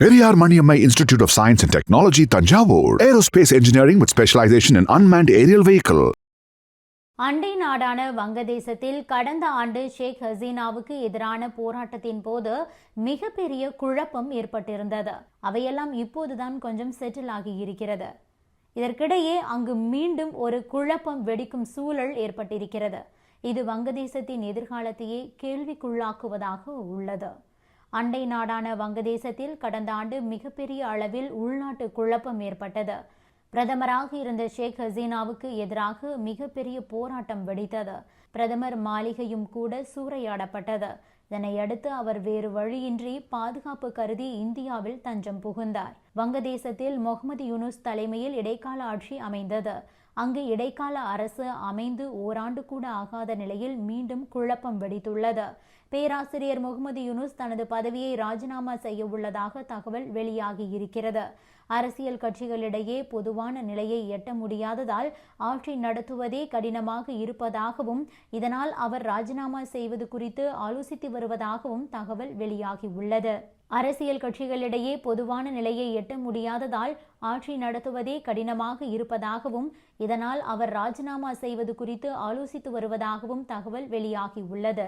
Periyar Maniammai institute of science and technology Thanjavur aerospace engineering with specialisation in unmanned aerial vehicle அண்டை நாடான வங்கதேசத்தில் கடந்த ஆண்டு ஷேக் ஹசீனாவுக்கு எதிரான போராட்டத்தின் போது மிகப்பெரிய குழப்பம் ஏற்பட்டிருந்தது. அவையெல்லாம் இப்போதுதான் கொஞ்சம் செட்டில் ஆகி இருக்கிறது. இதற்கிடையே அங்கு மீண்டும் ஒரு குழப்பம் வெடிக்கும் சூழல் ஏற்பட்டிருக்கிறது. இது வங்கதேசத்தின் எதிர்காலத்தையே கேள்விக்குள்ளாக்குவதாக உள்ளது. அண்டை நாடான வங்கதேசத்தில் கடந்த ஆண்டு மிகப்பெரிய அளவில் உள்நாட்டு குழப்பம் ஏற்பட்டது. பிரதமராக இருந்த ஷேக் ஹசீனாவுக்கு எதிராக மிகப்பெரிய போராட்டம் வெடித்தது. பிரதமர் மாளிகையும் கூட சூறையாடப்பட்டது. இதனையடுத்து அவர் வேறு வழியின்றி பாதுகாப்பு கருதி இந்தியாவில் தஞ்சம் புகுந்தார். வங்கதேசத்தில் முகமது யூனுஸ் தலைமையில் இடைக்கால ஆட்சி அமைந்தது. அங்கு இடைக்கால அரசு அமைந்து ஓராண்டு கூட ஆகாத நிலையில் மீண்டும் குழப்பம் வெடித்துள்ளது. பேராசிரியர் முகமது யூனுஸ் தனது பதவியை ராஜினாமா செய்ய உள்ளதாக தகவல் வெளியாகி இருக்கிறது. அரசியல் கட்சிகளிடையே பொதுவான நிலையை எட்ட முடியாததால் ஆட்சி நடத்துவதே கடினமாக இருப்பதாகவும் இதனால் அவர் ராஜினாமா செய்வது குறித்து ஆலோசித்து வருவதாகவும் தகவல் வெளியாகி உள்ளது. அரசியல் கட்சிகளிடையே பொதுவான நிலையை எட்ட முடியாததால் ஆட்சி நடத்துவதே கடினமாக இருப்பதாகவும் இதனால் அவர் ராஜினாமா செய்வது குறித்து ஆலோசித்து வருவதாகவும் தகவல் வெளியாகி உள்ளது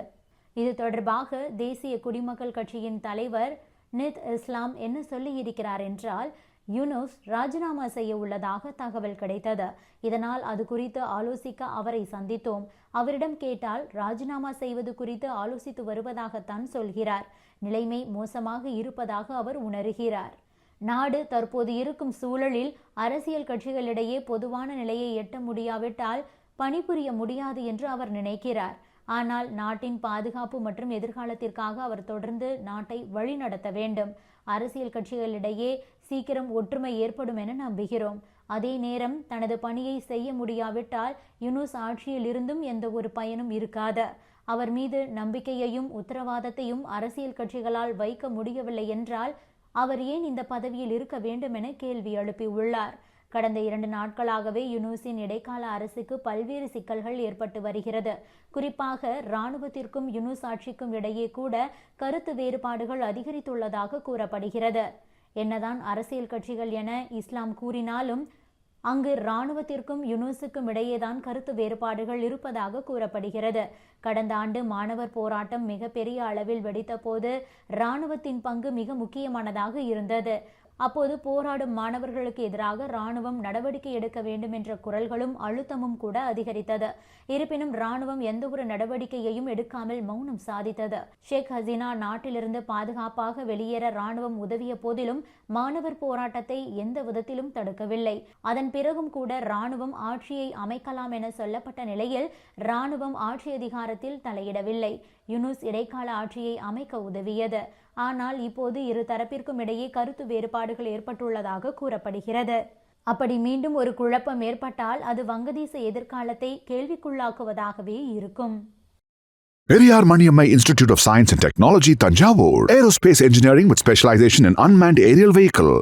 இது தொடர்பாக தேசிய குடிமக்கள் கட்சியின் தலைவர் நித் இஸ்லாம் என்ன சொல்லியிருக்கிறார் என்றால் யூனுஸ் ராஜினாமா செய்ய உள்ளதாக தகவல் கிடைத்தது. இதனால் அது குறித்து ஆலோசிக்க அவரை சந்தித்தோம். அவரிடம் கேட்டால் ராஜினாமா செய்வது குறித்து ஆலோசித்து வருவதாகத்தான் சொல்கிறார். நிலைமை மோசமாக இருப்பதாக அவர் உணர்கிறார். நாடு தற்போது இருக்கும் சூழலில் அரசியல் கட்சிகளிடையே பொதுவான நிலையை எட்ட முடியாவிட்டால் பணிபுரிய முடியாது என்று அவர் நினைக்கிறார். ஆனால் நாட்டின் பாதுகாப்பு மற்றும் எதிர்காலத்திற்காக அவர் தொடர்ந்து நாட்டை வழிநடத்த வேண்டும். அரசியல் கட்சிகளிடையே சீக்கிரம் ஒற்றுமை ஏற்படும் என நம்புகிறோம். அதே நேரம் தனது பணியை செய்ய முடியாவிட்டால் யுனுஸ் ஆட்சியில் இருந்தும் எந்த ஒரு பயனும் இருக்காது. அவர் மீது நம்பிக்கையையும் உத்தரவாதத்தையும் அரசியல் கட்சிகளால் வைக்க முடியவில்லை என்றால் அவர் ஏன் இந்த பதவியில் இருக்க வேண்டும் என கேள்வி எழுப்பியுள்ளார். கடந்த இரண்டு நாட்களாகவே யுனூஸின் இடைக்கால அரசுக்கு பல்வேறு சிக்கல்கள் ஏற்பட்டு வருகிறது. குறிப்பாக இராணுவத்திற்கும் யுனூஸ் ஆட்சிக்கும் இடையே கூட கருத்து வேறுபாடுகள் அதிகரித்துள்ளதாக கூறப்படுகிறது. என்னதான் அரசியல் கட்சிகள் என இஸ்லாம் கூறினாலும் அங்கு இராணுவத்திற்கும் யுனூஸுக்கும் இடையேதான் கருத்து வேறுபாடுகள் இருப்பதாக கூறப்படுகிறது. கடந்த ஆண்டு மாணவர் போராட்டம் மிகப்பெரிய அளவில் வெடித்த போது இராணுவத்தின் பங்கு மிக முக்கியமானதாக இருந்தது. அப்போது போராடும் மாணவர்களுக்கு எதிராக ராணுவம் நடவடிக்கை எடுக்க வேண்டும் என்ற குரல்களும் அழுத்தமும் கூட அதிகரித்தது. இருப்பினும் ராணுவம் எந்தவொரு நடவடிக்கையையும் எடுக்காமல் மௌனம் சாதித்தது. ஷேக் ஹசீனா நாட்டிலிருந்து பாதுகாப்பாக வெளியேற ராணுவம் உதவிய போதிலும் மாணவர் போராட்டத்தை எந்த விதத்திலும் தடுக்கவில்லை. அதன் பிறகும் கூட ராணுவம் ஆட்சியை அமைக்கலாம் என சொல்லப்பட்ட நிலையில் ராணுவம் ஆட்சி அதிகாரத்தில் தலையிடவில்லை. யுனுஸ் இடைக்கால ஆட்சியை அமைக்க உதவியது. ஆனால் இப்போது இரு தரப்பிற்கும் இடையே கருத்து வேறுபாடு இடர்பாடுகள் ஏற்பட்டுள்ளதாக கூறப்படுகிறது அப்படி மீண்டும் ஒரு குழப்பம் ஏற்பட்டால் அது வங்கதேச எதிர்காலத்தை கேள்விக்குள்ளாக்குவதாகவே இருக்கும் Periyar Maniammai institute of science and technology Thanjavur aerospace engineering with specialisation in unmanned aerial vehicle